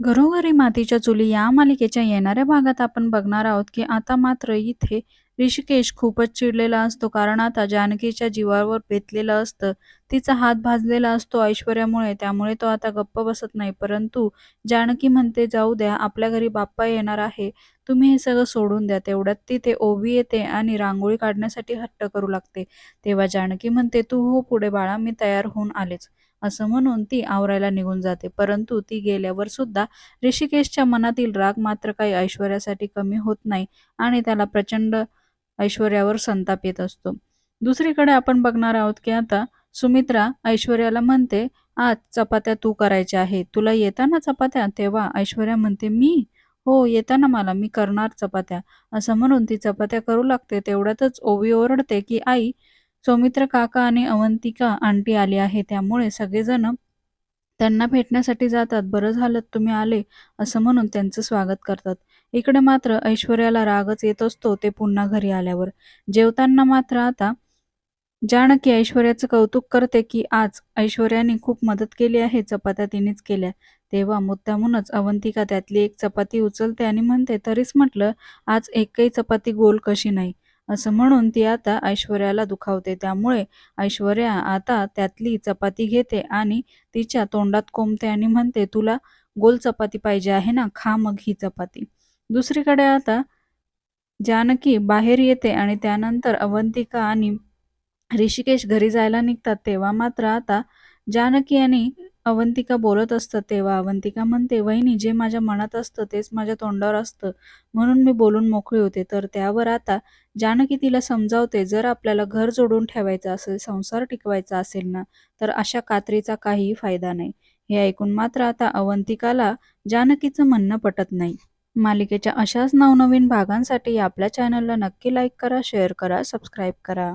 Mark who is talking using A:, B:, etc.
A: घरोघरी मातीच्या चुली या मालिकेच्या येणाऱ्या भागात आपण बघणार आहोत की आता मात्र इथे ऋषिकेश खूपच चिडलेला असतो. कारण आता जानकीच्या जीवावर बेतलेलं असतं. तिचा हात भाजलेला असतो ऐश्वर्यामुळे. त्यामुळे तो आता गप्प बसत नाही. परंतु जानकी म्हणते जाऊ द्या आपल्या घरी बाप्पा येणार आहे. तुम्ही हे सगळं सोडून द्या. तेवढ्यात तिथे ओवी येते आणि रांगोळी काढण्यासाठी हट्ट करू लागते. तेव्हा जानकी म्हणते तू हो पुढे बाळा मी तयार होऊन आलेच. असं म्हणून ती आवरायला निघून जाते. परंतु ती गेल्यावर सुद्धा ऋषिकेशच्या मनातील राग मात्र काही ऐश्वर्यासाठी कमी होत नाही आणि त्याला प्रचंड ऐश्वर्यावर संताप येत असतो. दुसरीकडे आपण बघणार आहोत की आता सुमित्रा ऐश्वर्याला म्हणते आज चपात्या तू करायच्या आहे. तुला येताना चपात्या? तेव्हा ऐश्वर्या म्हणते मी? हो येताना मला. मी करणार चपात्या. असं म्हणून ती चपात्या करू लागते. तेवढ्यातच ओवी ओरडते की आई सौमित्र काका आणि अवंतिका आंटी आली आहे. त्यामुळे सगळेजण त्यांना भेटण्यासाठी जातात. बरं झालं तुम्ही आले असं म्हणून त्यांचं स्वागत करतात. इकडे मात्र ऐश्वर्याला रागच येत असतो ते पुन्हा घरी आल्यावर. जेवताना मात्र आता जानकी ऐश्वर्याचं कौतुक करते की आज ऐश्वर्याने खूप मदत केली आहे चपात्या तिनेच केल्या. तेव्हा मुद्दामूनच अवंतिका त्यातली एक चपाती उचलते आणि म्हणते तरीच म्हटलं आज एकही चपाती गोल कशी नाही. असं म्हणून ती आता ऐश्वर्याला दुखावते. त्यामुळे ऐश्वर्या आता त्यातली चपाती घेते आणि तिच्या तोंडात कोंबते आणि म्हणते तुला गोल चपाती पाहिजे आहे ना? खा मग ही चपाती. दुसरीकडे आता जानकी बाहेर येते आणि त्यानंतर अवंतिका आणि ऋषिकेश घरी जायला निघतात. तेव्हा मात्र आता जानकी आणि अवंतिका बोलत असतं तेव्हा. अवंतिका म्हणते वहिनी जे माझ्या मनात असतं तेच माझ्या तोंडावर असतं. म्हणून मी बोलून मोकळी होते. तर त्यावर आता जानकी तिला समजावते जर आपल्याला घर जोडून ठेवायचं असेल संसार टिकवायचा असेल ना तर अशा कात्रीचा काहीही फायदा नाही. हे ऐकून मात्र आता अवंतिकाला जानकीचं म्हणणं पटत नाही. मालिकेच्या अशाच नवनवीन भागांसाठी आपल्या चॅनलला नक्की लाईक करा शेअर करा सबस्क्राईब करा.